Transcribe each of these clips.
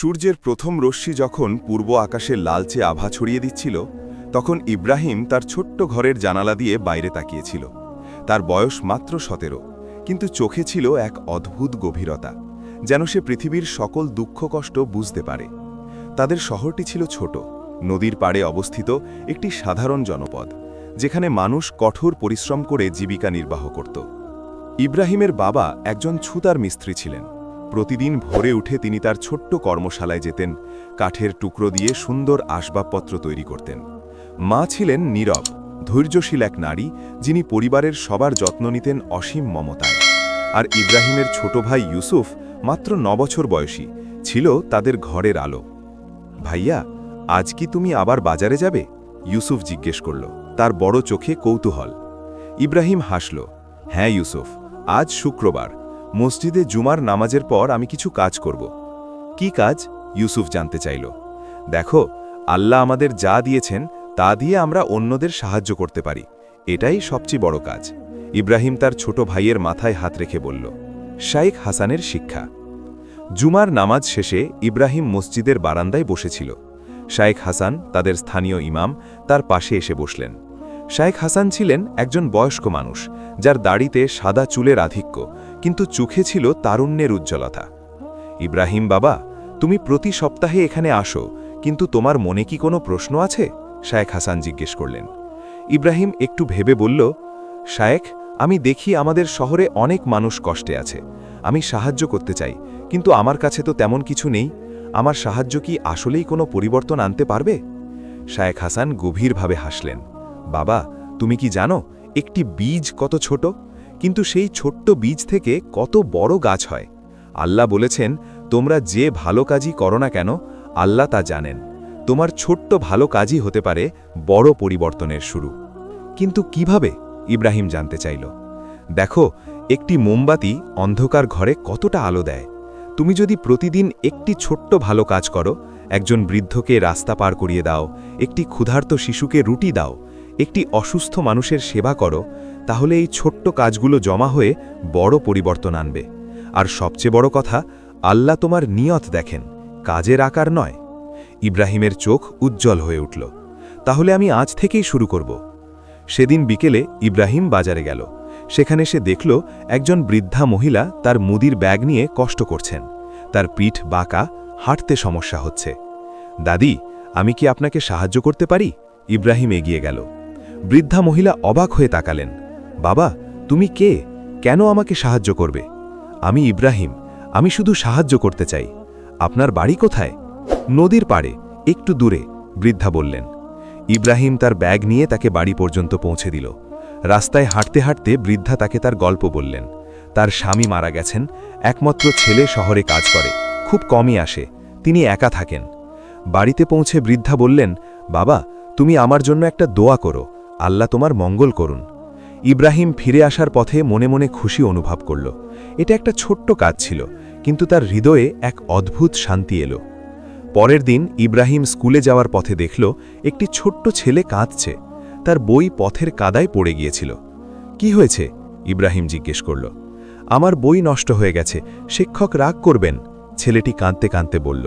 সূর্যের প্রথম রশ্মি যখন পূর্ব আকাশে লালচে আভা ছড়িয়ে দিচ্ছিল, তখন ইব্রাহিম তার ছোট্ট ঘরের জানালা দিয়ে বাইরে তাকিয়েছিল। তার বয়স মাত্র সতেরো, কিন্তু চোখে ছিল এক অদ্ভুত গভীরতা, যেন সে পৃথিবীর সকল দুঃখ কষ্ট বুঝতে পারে। তাদের শহরটি ছিল ছোট, নদীর পাড়ে অবস্থিত একটি সাধারণ জনপদ, যেখানে মানুষ কঠোর পরিশ্রম করে জীবিকা নির্বাহ করত। ইব্রাহিমের বাবা একজন ছুতার মিস্ত্রি ছিলেন। প্রতিদিন ভোরে উঠে তিনি তার ছোট্ট কর্মশালায় যেতেন, কাঠের টুকরো দিয়ে সুন্দর আসবাবপত্র তৈরি করতেন। মা ছিলেন নীরব, ধৈর্যশীল এক নারী, যিনি পরিবারের সবার যত্ন নিতেন অসীম মমতায়। আর ইব্রাহিমের ছোট ভাই ইউসুফ মাত্র নবছর বয়সী, ছিল তাদের ঘরের আলো। ভাইয়া, আজ কি তুমি আবার বাজারে যাবে? ইউসুফ জিজ্ঞেস করল। তার বড় চোখে কৌতূহল। ইব্রাহিম হাসল হ্যাঁ ইউসুফ, আজ শুক্রবার। মসজিদে জুমার নামাজের পর আমি কিছু কাজ করব। কি কাজ? ইউসুফ জানতে চাইল। দেখো, আল্লাহ আমাদের যা দিয়েছেন, তা দিয়ে আমরা অন্যদের সাহায্য করতে পারি। এটাই সবচেয়ে বড় কাজ। ইব্রাহিম তার ছোট ভাইয়ের মাথায় হাত রেখে বলল, শাইখ হাসানের শিক্ষা। জুমার নামাজ শেষে ইব্রাহিম মসজিদের বারান্দায় বসেছিল। শায়েখ হাসান, তাদের স্থানীয় ইমাম, তার পাশে এসে বসলেন। শায়েখ হাসান ছিলেন একজন বয়স্ক মানুষ, যার দাড়িতে সাদা চুলের আধিক্য, কিন্তু চোখে ছিল তারুণ্যের উজ্জ্বলতা। ইব্রাহিম বাবা, তুমি প্রতি সপ্তাহে এখানে আসো, কিন্তু তোমার মনে কি কোনো প্রশ্ন আছে? শায়েখ হাসান জিজ্ঞেস করলেন। ইব্রাহিম একটু ভেবে বলল, শায়েখ, আমি দেখি আমাদের শহরে অনেক মানুষ কষ্টে আছে। আমি সাহায্য করতে চাই, কিন্তু আমার কাছে তো তেমন কিছু নেই। আমার সাহায্য কি আসলেই কোনো পরিবর্তন আনতে পারবে? শায়েখ হাসান গভীরভাবে হাসলেন। বাবা, তুমি কি জানো, একটি বীজ কত ছোট? কিন্তু সেই ছোট্ট বীজ থেকে কত বড় গাছ হয়। আল্লাহ বলেছেন, তোমরা যে ভালো কাজই করো না কেন, আল্লাহ তা জানেন। তোমার ছোট্ট ভালো কাজই হতে পারে বড় পরিবর্তনের শুরু। কিন্তু কীভাবে? ইব্রাহিম জানতে চাইল। দেখো, একটি মোমবাতি অন্ধকার ঘরে কতটা আলো দেয়। তুমি যদি প্রতিদিন একটি ছোট্ট ভালো কাজ করো, একজন বৃদ্ধকে রাস্তা পার করিয়ে দাও, একটি ক্ষুধার্ত শিশুকে রুটি দাও একটি অসুস্থ মানুষের সেবা করো, তাহলে এই ছোট্ট কাজগুলো জমা হয়ে বড় পরিবর্তন আনবে। আর সবচেয়ে বড় কথা, আল্লাহ তোমার নিয়ত দেখেন, কাজের আকার নয়। ইব্রাহিমের চোখ উজ্জ্বল হয়ে উঠল। তাহলে আমি আজ থেকেই শুরু করব। সেদিন বিকেলে ইব্রাহিম বাজারে গেল। সেখানে সে দেখল একজন বৃদ্ধা মহিলা তার মুদির ব্যাগ নিয়ে কষ্ট করছেন। তার পিঠ বাঁকা, হাঁটতে সমস্যা হচ্ছে। দাদি, আমি কি আপনাকে সাহায্য করতে পারি? ইব্রাহিম এগিয়ে গেল। বৃদ্ধা মহিলা অবাক হয়ে তাকালেন। বাবা, তুমি কে? কেন আমাকে সাহায্য করবে? আমি ইব্রাহিম। আমি শুধু সাহায্য করতে চাই। আপনার বাড়ি কোথায়? নদীর পাড়ে, একটু দূরে, বৃদ্ধা বললেন। ইব্রাহিম তার ব্যাগ নিয়ে তাকে বাড়ি পর্যন্ত পৌঁছে দিল। রাস্তায় হাঁটতে হাঁটতে বৃদ্ধা তাকে তার গল্প বললেন। তার স্বামী মারা গেছেন, একমাত্র ছেলে শহরে কাজ করে, খুব কমই আসে, তিনি একা থাকেন। বাড়িতে পৌঁছে বৃদ্ধা বললেন, বাবা, তুমি আমার জন্য একটা দোয়া করো আল্লাহ তোমার মঙ্গল করুন। ইব্রাহিম ফিরে আসার পথে মনে মনে খুশি অনুভব করল। এটা একটা ছোট্ট কাজ ছিল, কিন্তু তার হৃদয়ে এক অদ্ভুত শান্তি এলো। পরের দিন ইব্রাহিম স্কুলে যাওয়ার পথে দেখল, একটি ছোট্ট ছেলে কাঁদছে। তার বই পথের কাদায় পড়ে গিয়েছিল। কি হয়েছে? ইব্রাহিম জিজ্ঞেস করল। আমার বই নষ্ট হয়ে গেছে, শিক্ষক রাগ করবেন, ছেলেটি কাঁদতে কাঁদতে বলল।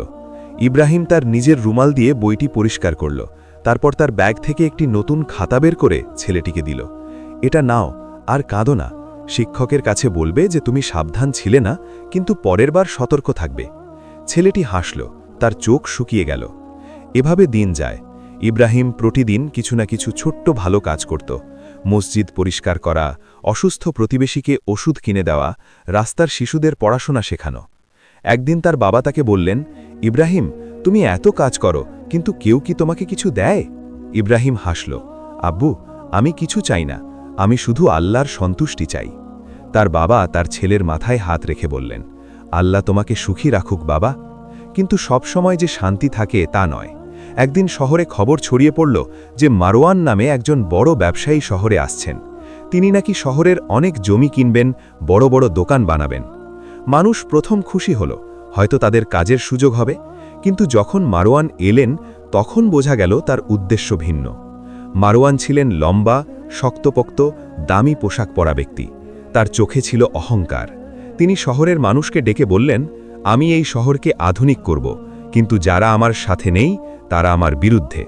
ইব্রাহিম তার নিজের রুমাল দিয়ে বইটি পরিষ্কার করল। তারপর তার ব্যাগ থেকে একটি নতুন খাতা বের করে ছেলেটিকে দিল। এটা নাও, আর কাঁদো না। শিক্ষকের কাছে বলবে যে তুমি সাবধান ছিলে না, কিন্তু পরের বার সতর্ক থাকবে। ছেলেটি হাসল, তার চোখ শুকিয়ে গেল। এভাবে দিন যায়। ইব্রাহিম প্রতিদিন কিছু না কিছু ছোট্ট ভালো কাজ করত। মসজিদ পরিষ্কার করা, অসুস্থ প্রতিবেশীকে ওষুধ কিনে দেওয়া, রাস্তার শিশুদের পড়াশোনা শেখানো। একদিন তার বাবা তাকে বললেন, ইব্রাহিম, তুমি এত কাজ করো কিন্তু কেউ কি তোমাকে কিছু দেয়? ইব্রাহিম হাসল, আব্বু, আমি কিছু চাই না, আমি শুধু আল্লাহর সন্তুষ্টি চাই। তার বাবা তার ছেলের মাথায় হাত রেখে বললেন, আল্লাহ তোমাকে সুখী রাখুক, বাবা। কিন্তু সব সময় যে শান্তি থাকে তা নয়। একদিন শহরে খবর ছড়িয়ে পড়ল যে মারোয়ান নামে একজন বড় ব্যবসায়ী শহরে আসছেন। তিনি নাকি শহরের অনেক জমি কিনবেন, বড় বড় দোকান বানাবেন। মানুষ প্রথম খুশি হল, হয়তো তাদের কাজের সুযোগ হবে। কিন্তু যখন মারোয়ান এলেন, তখন বোঝা গেল তার উদ্দেশ্য ভিন্ন। মারোয়ান ছিলেন লম্বা, শক্তপোক্ত, দামি পোশাক পরা ব্যক্তি। তার চোখে ছিল অহংকার। তিনি শহরের মানুষকে ডেকে বললেন, আমি এই শহরকে আধুনিক করব, কিন্তু যারা আমার সাথে নেই, তারা আমার বিরুদ্ধে।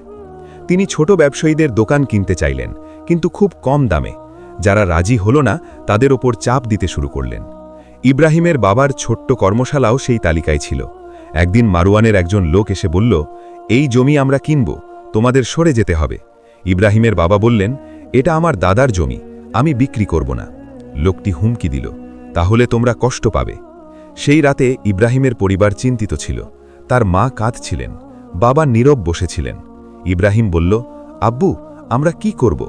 তিনি ছোট ব্যবসায়ীদের দোকান কিনতে চাইলেন, কিন্তু খুব কম দামে। যারা রাজি হল না, তাদের ওপর চাপ দিতে শুরু করলেন। ইব্রাহিমের বাবার ছোট্ট কর্মশালাও সেই তালিকায় ছিল। একদিন মারুয়ানের একজন লোক এসে বলল, এই জমি আমরা কিনব, তোমাদের সরে যেতে হবে। ইব্রাহিমের বাবা বললেন, এটা আমার দাদার জমি, আমি বিক্রি করব না। লোকটি হুমকি দিল, তাহলে তোমরা কষ্ট পাবে। সেই রাতে ইব্রাহিমের পরিবার চিন্তিত ছিল, তার মা কাঁদছিলেন, বাবা নীরব বসেছিলেন। ইব্রাহিম বলল, আব্বু, আমরা কি করব?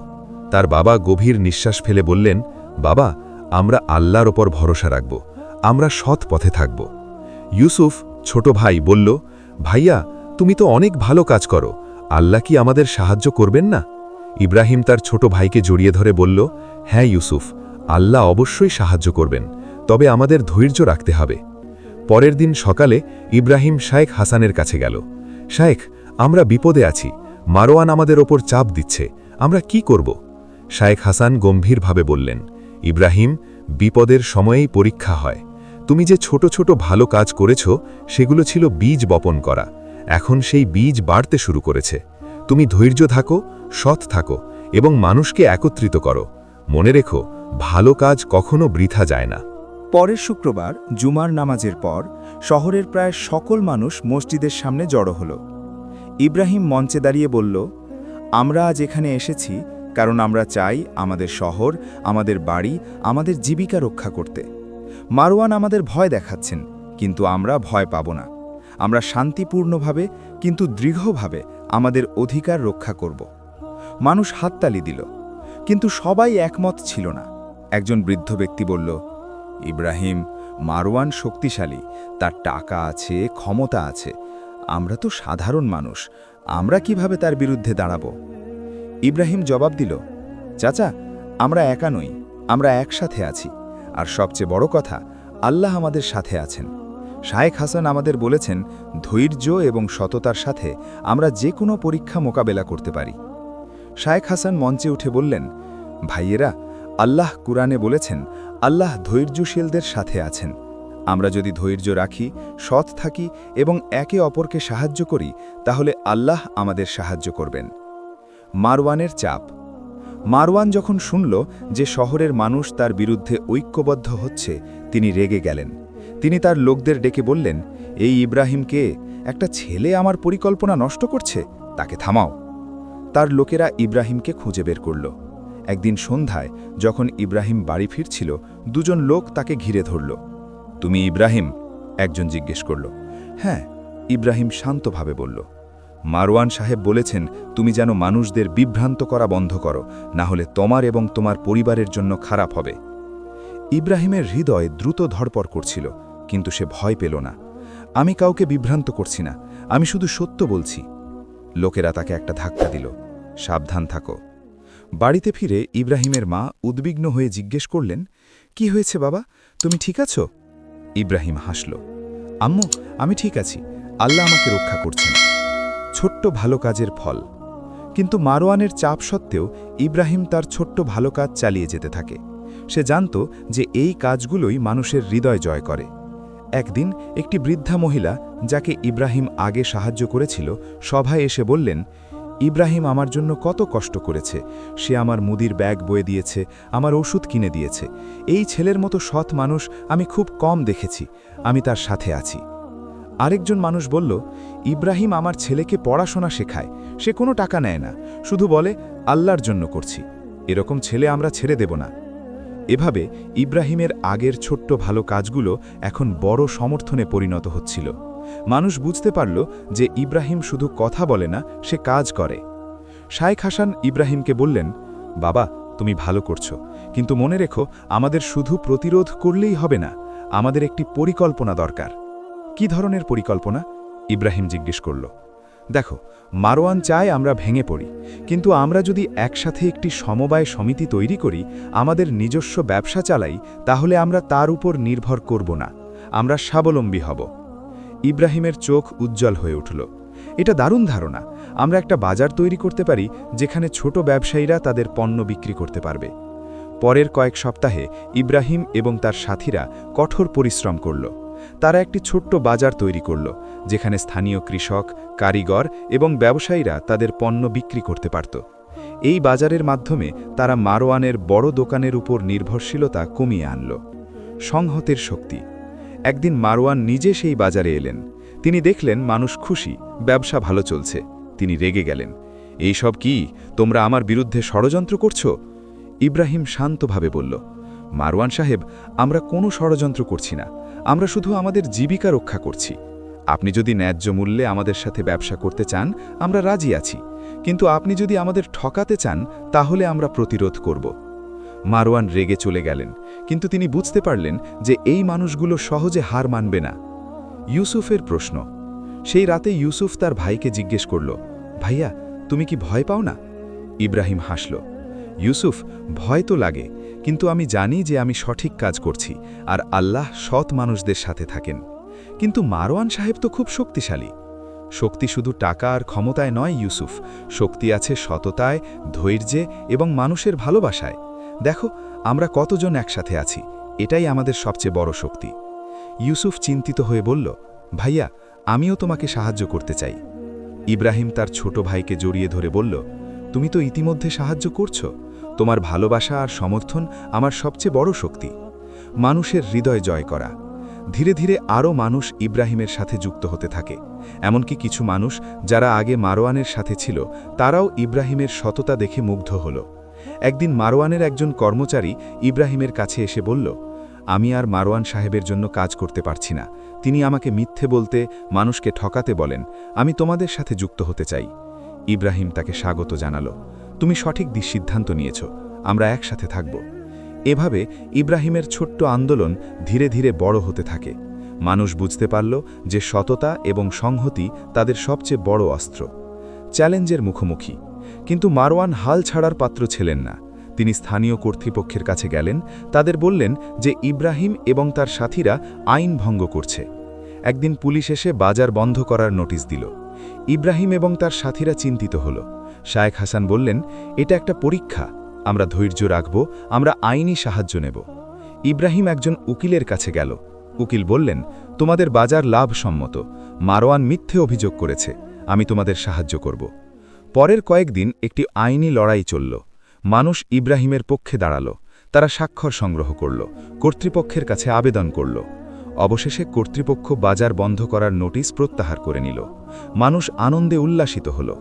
তার বাবা গভীর নিঃশ্বাস ফেলে বললেন, বাবা, আমরা আল্লাহর ওপর ভরসা রাখব, আমরা সৎ পথে থাকব। ইউসুফ ছোট ভাই বলল, ভাইয়া, তুমি তো অনেক ভালো কাজ করো, আল্লাহ কি আমাদের সাহায্য করবেন না? ইব্রাহিম তার ছোট ভাইকে জড়িয়ে ধরে বলল হ্যাঁ ইউসুফ, আল্লাহ অবশ্যই সাহায্য করবেন, তবে আমাদের ধৈর্য রাখতে হবে। পরের দিন সকালে ইব্রাহিম শায়েখ হাসানের কাছে গেল, শায়েখ, আমরা বিপদে আছি মারোয়ান আমাদের ওপর চাপ দিচ্ছে, আমরা কি করব? শায়েখ হাসান গম্ভীরভাবে বললেন, ইব্রাহিম, বিপদের সময়েই পরীক্ষা হয়। তুমি যে ছোট ছোট ভালো কাজ করেছ, সেগুলো ছিল বীজ বপন করা। এখন সেই বীজ বাড়তে শুরু করেছে। তুমি ধৈর্য থাকো, সৎ থাকো এবং মানুষকে একত্রিত করো। মনে রেখো, ভালো কাজ কখনো বৃথা যায় না। পরের শুক্রবার, জুমার নামাজের পর, শহরের প্রায় সকল মানুষ মসজিদের সামনে জড়ো হল। ইব্রাহিম মঞ্চে দাঁড়িয়ে বলল, আমরা আজ এখানে এসেছি কারণ আমরা চাই আমাদের শহর, আমাদের বাড়ি, আমাদের জীবিকা রক্ষা করতে। মারওয়ান আমাদের ভয় দেখাচ্ছেন, কিন্তু আমরা ভয় পাব না। আমরা শান্তিপূর্ণভাবে, কিন্তু দৃঢ়ভাবে আমাদের অধিকার রক্ষা করব। মানুষ হাততালি দিল, কিন্তু সবাই একমত ছিল না। একজন বৃদ্ধ ব্যক্তি বলল, ইব্রাহিম, মারওয়ান শক্তিশালী, তার টাকা আছে, ক্ষমতা আছে। আমরা তো সাধারণ মানুষ, আমরা কীভাবে তার বিরুদ্ধে দাঁড়াব? ইব্রাহিম জবাব দিল, চাচা, আমরা একা নই, আমরা একসাথে আছি। আর সবচেয়ে বড় কথা, আল্লাহ আমাদের সাথে আছেন। শায়েখ হাসান আমাদের বলেছেন, ধৈর্য এবং সততার সাথে আমরা যে কোনো পরীক্ষা মোকাবেলা করতে পারি। শায়েখ হাসান মঞ্চে উঠে বললেন, ভাইয়েরা, আল্লাহ কুরআনে বলেছেন, আল্লাহ ধৈর্যশীলদের সাথে আছেন। আমরা যদি ধৈর্য রাখি, সৎ থাকি এবং একে অপরকে সাহায্য করি, তাহলে আল্লাহ আমাদের সাহায্য করবেন। মারওয়ানের চাপ মারওয়ান যখন শুনল যে শহরের মানুষ তার বিরুদ্ধে ঐক্যবদ্ধ হচ্ছে, তিনি রেগে গেলেন। তিনি তার লোকদের ডেকে বললেন, এই ইব্রাহিমকে একটা ছেলে আমার পরিকল্পনা নষ্ট করছে, তাকে থামাও। তার লোকেরা ইব্রাহিমকে খুঁজে বের করল। একদিন সন্ধ্যায় যখন ইব্রাহিম বাড়ি ফিরছিল, দুজন লোক তাকে ঘিরে ধরল। তুমি ইব্রাহিম? একজন জিজ্ঞেস করল। হ্যাঁ ইব্রাহিম শান্তভাবে বলল। মারওয়ান সাহেব বলেছেন, তুমি যেন মানুষদের বিভ্রান্ত করা বন্ধ করো, না হলে তোমার এবং তোমার পরিবারের জন্য খারাপ হবে। ইব্রাহিমের হৃদয় দ্রুত ধরপড় করছিল, কিন্তু সে ভয় পেল না। আমি কাউকে বিভ্রান্ত করছি না, আমি শুধু সত্য বলছি। লোকেরা তাকে একটা ধাক্কা দিল। সাবধান থাকো। বাড়িতে ফিরে ইব্রাহিমের মা উদ্বিগ্ন হয়ে জিজ্ঞেস করলেন, কি হয়েছে বাবা? তুমি ঠিক আছো? ইব্রাহিম হাসল, আম্মু, আমি ঠিক আছি। আল্লাহ আমাকে রক্ষা করছেন। ছোট্ট ভালো কাজের ফল। কিন্তু মারোয়ানের চাপ সত্ত্বেও ইব্রাহিম তার ছোট্ট ভালো কাজ চালিয়ে যেতে থাকে। সে জানত যে এই কাজগুলোই মানুষের হৃদয় জয় করে। একদিন একটি বৃদ্ধা মহিলা, যাকে ইব্রাহিম আগে সাহায্য করেছিল, সভায় এসে বললেন, ইব্রাহিম আমার জন্য কত কষ্ট করেছে। সে আমার মুদির ব্যাগ বয়ে দিয়েছে, আমার ওষুধ কিনে দিয়েছে। এই ছেলের মতো সৎ মানুষ আমি খুব কম দেখেছি, আমি তার সাথে আছি। আরেকজন মানুষ বলল ইব্রাহিম আমার ছেলেকে পড়াশোনা শেখায়, সে কোনো টাকা নেয় না, শুধু বলে, আল্লাহর জন্য করছি, এরকম ছেলে আমরা ছেড়ে দেব না। এভাবে ইব্রাহিমের আগের ছোট্ট ভালো কাজগুলো এখন বড় সমর্থনে পরিণত হচ্ছিল। মানুষ বুঝতে পারল যে ইব্রাহিম শুধু কথা বলে না, সে কাজ করে। শায়েখ হাসান ইব্রাহিমকে বললেন, বাবা, তুমি ভালো করছ, কিন্তু মনে রেখো, আমাদের শুধু প্রতিরোধ করলেই হবে না, আমাদের একটি পরিকল্পনা দরকার। কি ধরনের পরিকল্পনা? ইব্রাহিম জিজ্ঞেস করল, দেখো মারোয়ান চায় আমরা ভেঙে পড়ি, কিন্তু আমরা যদি একসাথে একটি সমবায় সমিতি তৈরি করি, আমাদের নিজস্ব ব্যবসা চালাই, তাহলে আমরা তার উপর নির্ভর করব না, আমরা স্বাবলম্বী হব। ইব্রাহিমের চোখ উজ্জ্বল হয়ে উঠল। এটা দারুণ ধারণা, আমরা একটা বাজার তৈরি করতে পারি, যেখানে ছোট ব্যবসায়ীরা তাদের পণ্য বিক্রি করতে পারবে। পরের কয়েক সপ্তাহে ইব্রাহিম এবং তার সাথীরা কঠোর পরিশ্রম করল। তারা একটি ছোট্ট বাজার তৈরি করল, যেখানে স্থানীয় কৃষক, কারিগর এবং ব্যবসায়ীরা তাদের পণ্য বিক্রি করতে পারত। এই বাজারের মাধ্যমে তারা মারোয়ানের বড় দোকানের উপর নির্ভরশীলতা কমিয়ে আনল। সংহতের শক্তি। একদিন মারোয়ান নিজে সেই বাজারে এলেন। তিনি দেখলেন মানুষ খুশি, ব্যবসা ভালো চলছে। তিনি রেগে গেলেন। এইসব কি? তোমরা আমার বিরুদ্ধে ষড়যন্ত্র করছ? ইব্রাহিম শান্তভাবে বলল মারওয়ান সাহেব, আমরা কোনো ষড়যন্ত্র করছি না। আমরা শুধু আমাদের জীবিকা রক্ষা করছি। আপনি যদি ন্যায্য মূল্যে আমাদের সাথে ব্যবসা করতে চান, আমরা রাজি আছি। কিন্তু আপনি যদি আমাদের ঠকাতে চান, তাহলে আমরা প্রতিরোধ করব। মারওয়ান রেগে চলে গেলেন, কিন্তু তিনি বুঝতে পারলেন যে এই মানুষগুলো সহজে হার মানবে না। ইউসুফের প্রশ্ন, সেই রাতে ইউসুফ তার ভাইকে জিজ্ঞেস করল, ভাইয়া, তুমি কি ভয় পাও না? ইব্রাহিম হাসল ইউসুফ, ভয় তো লাগে, কিন্তু আমি জানি যে আমি সঠিক কাজ করছি আর আল্লাহ সৎ মানুষদের সাথে থাকেন। কিন্তু মারওয়ান সাহেব তো খুব শক্তিশালী। শক্তি শুধু টাকা আর ক্ষমতায় নয়, ইউসুফ। শক্তি আছে সততায়, ধৈর্যে এবং মানুষের ভালোবাসায়। দেখো, আমরা কতজন একসাথে আছি, এটাই আমাদের সবচেয়ে বড় শক্তি। ইউসুফ চিন্তিত হয়ে বলল, ভাইয়া, আমিও তোমাকে সাহায্য করতে চাই। ইব্রাহিম তার ছোট ভাইকে জড়িয়ে ধরে বলল, তুমি তো ইতিমধ্যে সাহায্য করছ? তোমার ভালোবাসা আর সমর্থন আমার সবচেয়ে বড় শক্তি। মানুষের হৃদয় জয় করা। ধীরে ধীরে আরও মানুষ ইব্রাহিমের সাথে যুক্ত হতে থাকে। এমনকি কিছু মানুষ যারা আগে মারোয়ানের সাথে ছিল, তারাও ইব্রাহিমের সততা দেখে মুগ্ধ হল। একদিন মারোয়ানের একজন কর্মচারী ইব্রাহিমের কাছে এসে বলল, আমি আর মারওয়ান সাহেবের জন্য কাজ করতে পারছি না। তিনি আমাকে মিথ্যে বলতে, মানুষকে ঠকাতে বলেন। আমি তোমাদের সাথে যুক্ত হতে চাই। ইব্রাহিম তাকে স্বাগত জানালো। তুমি সঠিক দিক সিদ্ধান্ত নিয়েছ, আমরা একসাথে থাকব। এভাবে ইব্রাহিমের ছোট্ট আন্দোলন ধীরে ধীরে বড় হতে থাকে। মানুষ বুঝতে পারল যে সততা এবং সংহতি তাদের সবচেয়ে বড় অস্ত্র। চ্যালেঞ্জের মুখোমুখি। কিন্তু মারওয়ান হাল ছাড়ার পাত্র ছিলেন না। তিনি স্থানীয় কর্তৃপক্ষের কাছে গেলেন, তাদের বললেন যে ইব্রাহিম এবং তার সাথীরা আইন ভঙ্গ করছে। একদিন পুলিশ এসে বাজার বন্ধ করার নোটিশ দিল। ইব্রাহিম এবং তার সাথীরা চিন্তিত হল। শায়েখ হাসান বললেন, এটা একটা পরীক্ষা। আমরা ধৈর্য রাখব, আমরা আইনি সাহায্য নেব। ইব্রাহিম একজন উকিলের কাছে গেল। উকিল বললেন, তোমাদের বাজার লাভসম্মত। মারোয়ান মিথ্যে অভিযোগ করেছে। আমি তোমাদের সাহায্য করব। পরের কয়েকদিন একটি আইনি লড়াই চলল। মানুষ ইব্রাহিমের পক্ষে দাঁড়াল। তারা স্বাক্ষর সংগ্রহ করল। কর্তৃপক্ষের কাছে আবেদন করল। অবশেষে কর্তৃপক্ষ বাজার বন্ধ করার নোটিশ প্রত্যাহার করে নিল। মানুষ আনন্দে উল্লাসিত হল।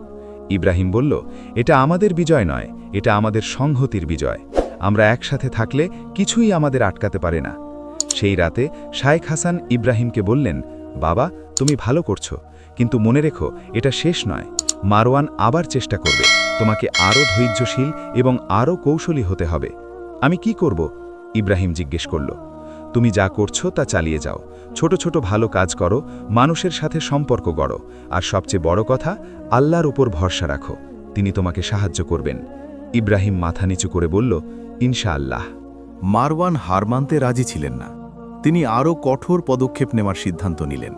ইব্রাহিম বলল, এটা আমাদের বিজয় নয়, এটা আমাদের সংহতির বিজয়। আমরা একসাথে থাকলে কিছুই আমাদের আটকাতে পারে না। সেই রাতে শায়েখ হাসান ইব্রাহিমকে বললেন, বাবা, তুমি ভালো করছ, কিন্তু মনে রেখো, এটা শেষ নয়। মারওয়ান আবার চেষ্টা করবে, তোমাকে আরও ধৈর্যশীল এবং আরও কৌশলী হতে হবে। আমি কি করব? ইব্রাহিম জিজ্ঞেস করল তুমি যা করছ তা চালিয়ে যাও। ছোট ছোট ভালো কাজ করো, মানুষের সাথে সম্পর্ক গড়ো। আর সবচেয়ে বড় কথা, আল্লাহর উপর ভরসা রাখো। তিনি তোমাকে সাহায্য করবেন। ইব্রাহিম মাথা নিচু করে বলল, ইনশাআল্লাহ। মারওয়ান হার মানতে রাজি ছিলেন না। তিনি আরও কঠোর পদক্ষেপ নেওয়ার সিদ্ধান্ত নিলেন।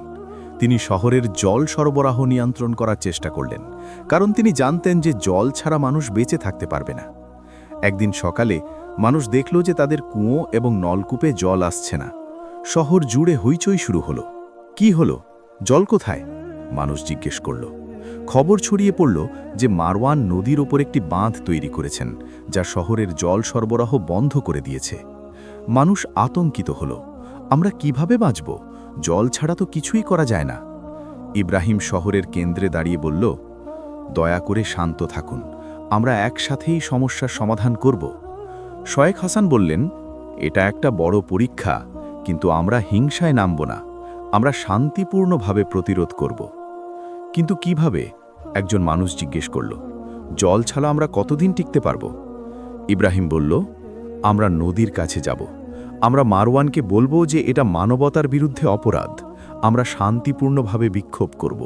তিনি শহরের জল সরবরাহ নিয়ন্ত্রণ করার চেষ্টা করলেন, কারণ তিনি জানতেন যে জল ছাড়া মানুষ বেঁচে থাকতে পারবে না। একদিন সকালে মানুষ দেখল যে তাদের কুঁয়ো এবং নলকূপে জল আসছে না। শহর জুড়ে হইচই শুরু হলো। কি হলো? জল কোথায়? মানুষ জিজ্ঞেস করল। খবর ছড়িয়ে পড়ল যে মারওয়ান নদীর ওপর একটি বাঁধ তৈরি করেছেন, যা শহরের জল সরবরাহ বন্ধ করে দিয়েছে। মানুষ আতঙ্কিত হল। আমরা কীভাবে বাঁচব? জল ছাড়া তো কিছুই করা যায় না। ইব্রাহিম শহরের কেন্দ্রে দাঁড়িয়ে বলল, দয়া করে শান্ত থাকুন। আমরা একসাথেই সমস্যার সমাধান করব। শয়েখ হাসান বললেন, এটা একটা বড় পরীক্ষা, কিন্তু আমরা হিংসায় নামব না। আমরা শান্তিপূর্ণভাবে প্রতিরোধ করব। কিন্তু কীভাবে? একজন মানুষ জিজ্ঞেস করল। জল ছাড়া আমরা কতদিন টিকতে পারব? ইব্রাহিম বলল, আমরা নদীর কাছে যাব। আমরা মারওয়ানকে বলব যে এটা মানবতার বিরুদ্ধে অপরাধ। আমরা শান্তিপূর্ণভাবে বিক্ষোভ করব।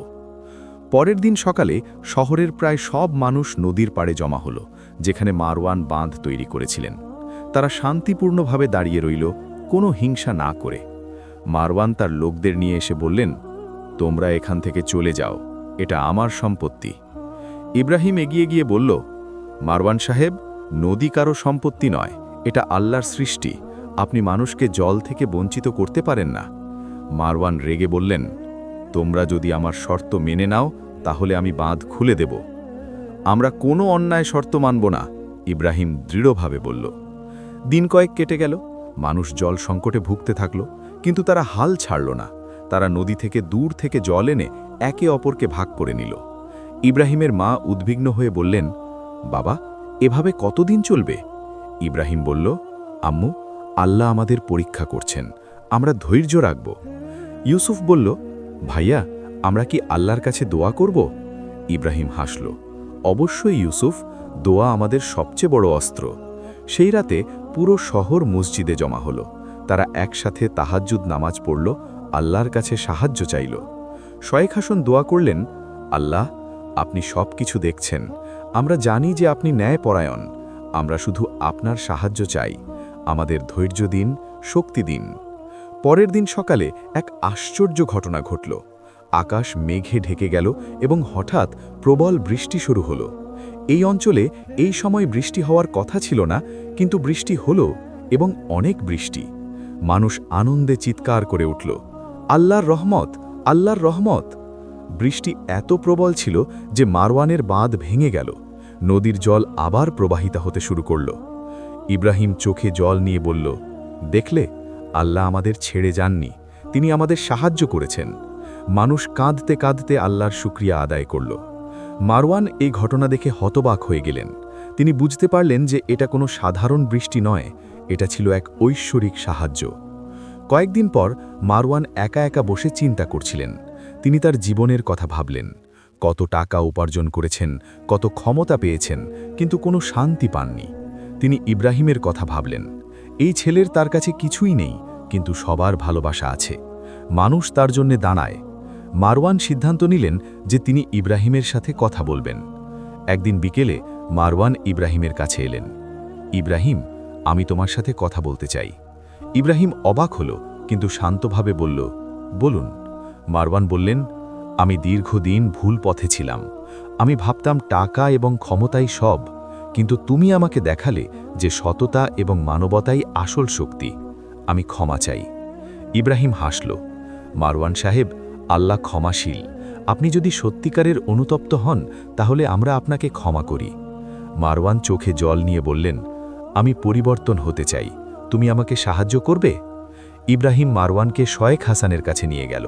পরের দিন সকালে শহরের প্রায় সব মানুষ নদীর পাড়ে জমা হলো, যেখানে মারওয়ান বাঁধ তৈরি করেছিলেন। তারা শান্তিপূর্ণভাবে দাঁড়িয়ে রইল, কোনো হিংসা না করে। মারওয়ান তার লোকদের নিয়ে এসে বললেন, তোমরা এখান থেকে চলে যাও, এটা আমার সম্পত্তি। ইব্রাহিম এগিয়ে গিয়ে বলল, মারওয়ান সাহেব, নদী কারও সম্পত্তি নয়, এটা আল্লাহর সৃষ্টি, আপনি মানুষকে জল থেকে বঞ্চিত করতে পারেন না। মারওয়ান রেগে বললেন, তোমরা যদি আমার শর্ত মেনে নাও, তাহলে আমি বাঁধ খুলে দেব। আমরা কোনো অন্যায় শর্ত মানব না, ইব্রাহিম দৃঢ়ভাবে বলল। দিন কয়েক কেটে গেল, মানুষ জল সংকটে ভুগতে থাকল, কিন্তু তারা হাল ছাড়ল না। তারা নদী থেকে দূর থেকে জল এনে একে অপরকে ভাগ করে নিল। ইব্রাহিমের মা উদ্বিগ্ন হয়ে বললেন, বাবা, এভাবে কতদিন চলবে? ইব্রাহিম বলল, আম্মু, আল্লাহ আমাদের পরীক্ষা করছেন, আমরা ধৈর্য রাখব। ইউসুফ বলল, ভাইয়া, আমরা কি আল্লাহর কাছে দোয়া করব? ইব্রাহিম হাসল, অবশ্যই ইউসুফ, দোয়া আমাদের সবচেয়ে বড় অস্ত্র। সেই রাতে পুরো শহর মসজিদে জমা হলো। তারা একসাথে তাহাজ্জুদ নামাজ পড়ল, আল্লাহর কাছে সাহায্য চাইল। শয়েখ হাসন দোয়া করলেন, আল্লাহ, আপনি সব কিছু দেখছেন। আমরা জানি যে আপনি ন্যায়পরায়ণ। আমরা শুধু আপনার সাহায্য চাই। আমাদের ধৈর্য দিন, শক্তি দিন। পরের দিন সকালে এক আশ্চর্য ঘটনা ঘটল। আকাশ মেঘে ঢেকে গেল এবং হঠাৎ প্রবল বৃষ্টি শুরু হলো। এই অঞ্চলে এই সময় বৃষ্টি হওয়ার কথা ছিল না, কিন্তু বৃষ্টি হলো এবং অনেক বৃষ্টি। মানুষ আনন্দে চিৎকার করে উঠল, আল্লাহর রহমত আল্লাহর রহমত! বৃষ্টি এত প্রবল ছিল যে মারওয়ানের বাঁধ ভেঙে গেল, নদীর জল আবার প্রবাহিত হতে শুরু করল। ইব্রাহিম চোখে জল নিয়ে বলল, দেখলে, আল্লাহ আমাদের ছেড়ে যাননি, তিনি আমাদের সাহায্য করেছেন। মানুষ কাঁদতে কাঁদতে আল্লাহর শুক্রিয়া আদায় করল। মারওয়ান এই ঘটনা দেখে হতবাক হয়ে গেলেন। তিনি বুঝতে পারলেন যে এটা কোনো সাধারণ বৃষ্টি নয়, এটা ছিল এক ঐশ্বরিক সাহায্য। কয়েকদিন পর মারওয়ান একা একা বসে চিন্তা করছিলেন। তিনি তার জীবনের কথা ভাবলেন। কত টাকা উপার্জন করেছেন, কত ক্ষমতা পেয়েছেন, কিন্তু কোনো শান্তি পাননি। তিনি ইব্রাহিমের কথা ভাবলেন। এই ছেলের তার কাছে কিছুই নেই, কিন্তু সবার ভালোবাসা আছে। মানুষ তার জন্যে দাঁড়ায় মারওয়ান সিদ্ধান্ত নিলেন যে তিনি ইব্রাহিমের সাথে কথা বলবেন। একদিন বিকেলে মারওয়ান ইব্রাহিমের কাছে এলেন। ইব্রাহিম, আমি তোমার সাথে কথা বলতে চাই। ইব্রাহিম অবাক হল, কিন্তু শান্তভাবে বলল, বলুন। মারওয়ান বললেন, আমি দীর্ঘদিন ভুল পথে ছিলাম। আমি ভাবতাম টাকা এবং ক্ষমতাই সব, কিন্তু তুমি আমাকে দেখালে যে সততা এবং মানবতাই আসল শক্তি। আমি ক্ষমা চাই। ইব্রাহিম হাসল। মারওয়ান সাহেব আল্লাহ ক্ষমাশীল। আপনি যদি সত্যিকারের অনুতপ্ত হন, তাহলে আমরা আপনাকে ক্ষমা করি। মারওয়ান চোখে জল নিয়ে বললেন, আমি পরিবর্তন হতে চাই। তুমি আমাকে সাহায্য করবে? ইব্রাহিম মারওয়ানকে শয়েখ হাসানের কাছে নিয়ে গেল।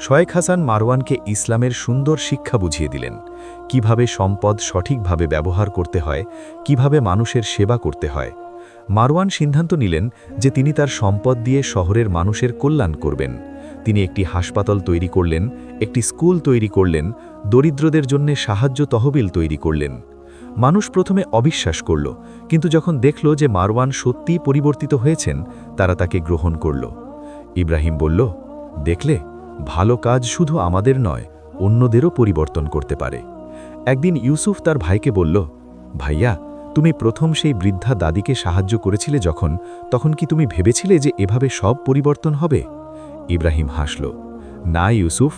শয়েখ হাসান মারওয়ানকে ইসলামের সুন্দর শিক্ষা বুঝিয়ে দিলেন। কীভাবে সম্পদ সঠিকভাবে ব্যবহার করতে হয়, কীভাবে মানুষের সেবা করতে হয়। মারওয়ান সিদ্ধান্ত নিলেন যে তিনি তার সম্পদ দিয়ে শহরের মানুষের কল্যাণ করবেন। তিনি একটি হাসপাতাল তৈরি করলেন, একটি স্কুল তৈরি করলেন, দরিদ্রদের জন্য সাহায্য তহবিল তৈরি করলেন। মানুষ প্রথমে অবিশ্বাস করল, কিন্তু যখন দেখল যে মারওয়ান সত্যিই পরিবর্তিত হয়েছেন, তারা তাকে গ্রহণ করল। ইব্রাহিম বলল, দেখলে, ভালো কাজ শুধু আমাদের নয়, অন্যদেরও পরিবর্তন করতে পারে। একদিন ইউসুফ তার ভাইকে বলল, ভাইয়া, তুমি প্রথম সেই বৃদ্ধা দাদিকে সাহায্য করেছিলে যখন, তখন কি তুমি ভেবেছিলে যে এভাবে সব পরিবর্তন হবে? ইব্রাহিম হাসল, না, ইউসুফ,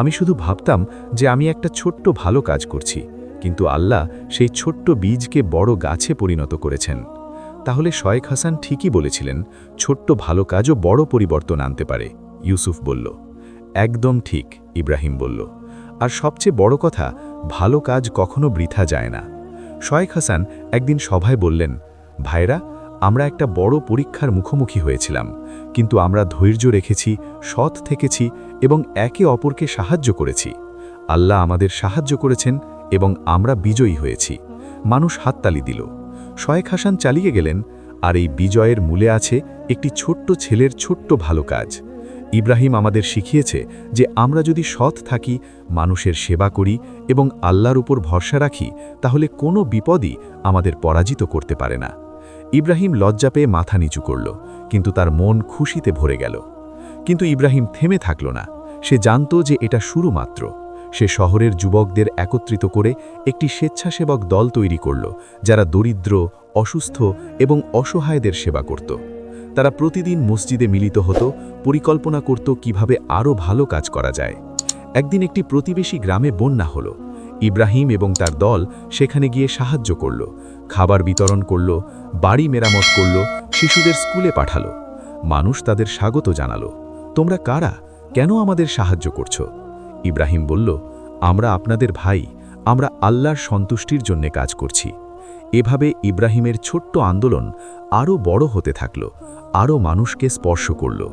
আমি শুধু ভাবতাম যে আমি একটা ছোট্ট ভালো কাজ করছি, কিন্তু আল্লাহ সেই ছোট্ট বীজকে বড় গাছে পরিণত করেছেন। তাহলে শয়েখ হাসান ঠিকই বলেছিলেন, ছোট্ট ভালো কাজও বড় পরিবর্তন আনতে পারে। ইউসুফ বলল, একদম ঠিক, ইব্রাহিম বলল, আর সবচেয়ে বড় কথা, ভালো কাজ কখনো বৃথা যায় না। শয়েখ হাসান একদিন সভায় বললেন, ভাইরা আমরা একটা বড় পরীক্ষার মুখোমুখি হয়েছিলাম, কিন্তু আমরা ধৈর্য রেখেছি, সৎ থেকেছি এবং একে অপরকে সাহায্য করেছি। আল্লাহ আমাদের সাহায্য করেছেন এবং আমরা বিজয়ী হয়েছি। মানুষ হাততালি দিল। শয়েখ হাসান চালিয়ে গেলেন, আর এই বিজয়ের মূলে আছে একটি ছোট্ট ছেলের ছোট্ট ভালো কাজ। ইব্রাহিম আমাদের শিখিয়েছে যে আমরা যদি সৎ থাকি, মানুষের সেবা করি এবং আল্লাহর উপর ভরসা রাখি, তাহলে কোনো বিপদই আমাদের পরাজিত করতে পারে না। ইব্রাহিম লজ্জা পেয়ে মাথা নিচু করল, কিন্তু তার মন খুশিতে ভরে গেল। কিন্তু ইব্রাহিম থেমে থাকল না। সে জানত যে এটা শুরু মাত্র সে শহরের যুবকদের একত্রিত করে একটি স্বেচ্ছাসেবক দল তৈরি করল, যারা দরিদ্র, অসুস্থ এবং অসহায়দের সেবা করত। তারা প্রতিদিন মসজিদে মিলিত হতো, পরিকল্পনা করত কীভাবে আরও ভালো কাজ করা যায়। একদিন একটি প্রতিবেশী গ্রামে বন্যা হলো। ইব্রাহিম এবং তার দল সেখানে গিয়ে সাহায্য করল। খাবার বিতরণ করল, বাড়ি মেরামত করল, শিশুদের স্কুলে পাঠালো। মানুষ তাদের স্বাগত জানালো। তোমরা কারা? কেন আমাদের সাহায্য করছ? ইব্রাহিম বলল, আমরা আপনাদের ভাই, আমরা আল্লাহর সন্তুষ্টির জন্য কাজ করছি। এভাবে ইব্রাহিমের ছোট্ট আন্দোলন আরও বড় হতে থাকল আরও মানুষকে স্পর্শ করল।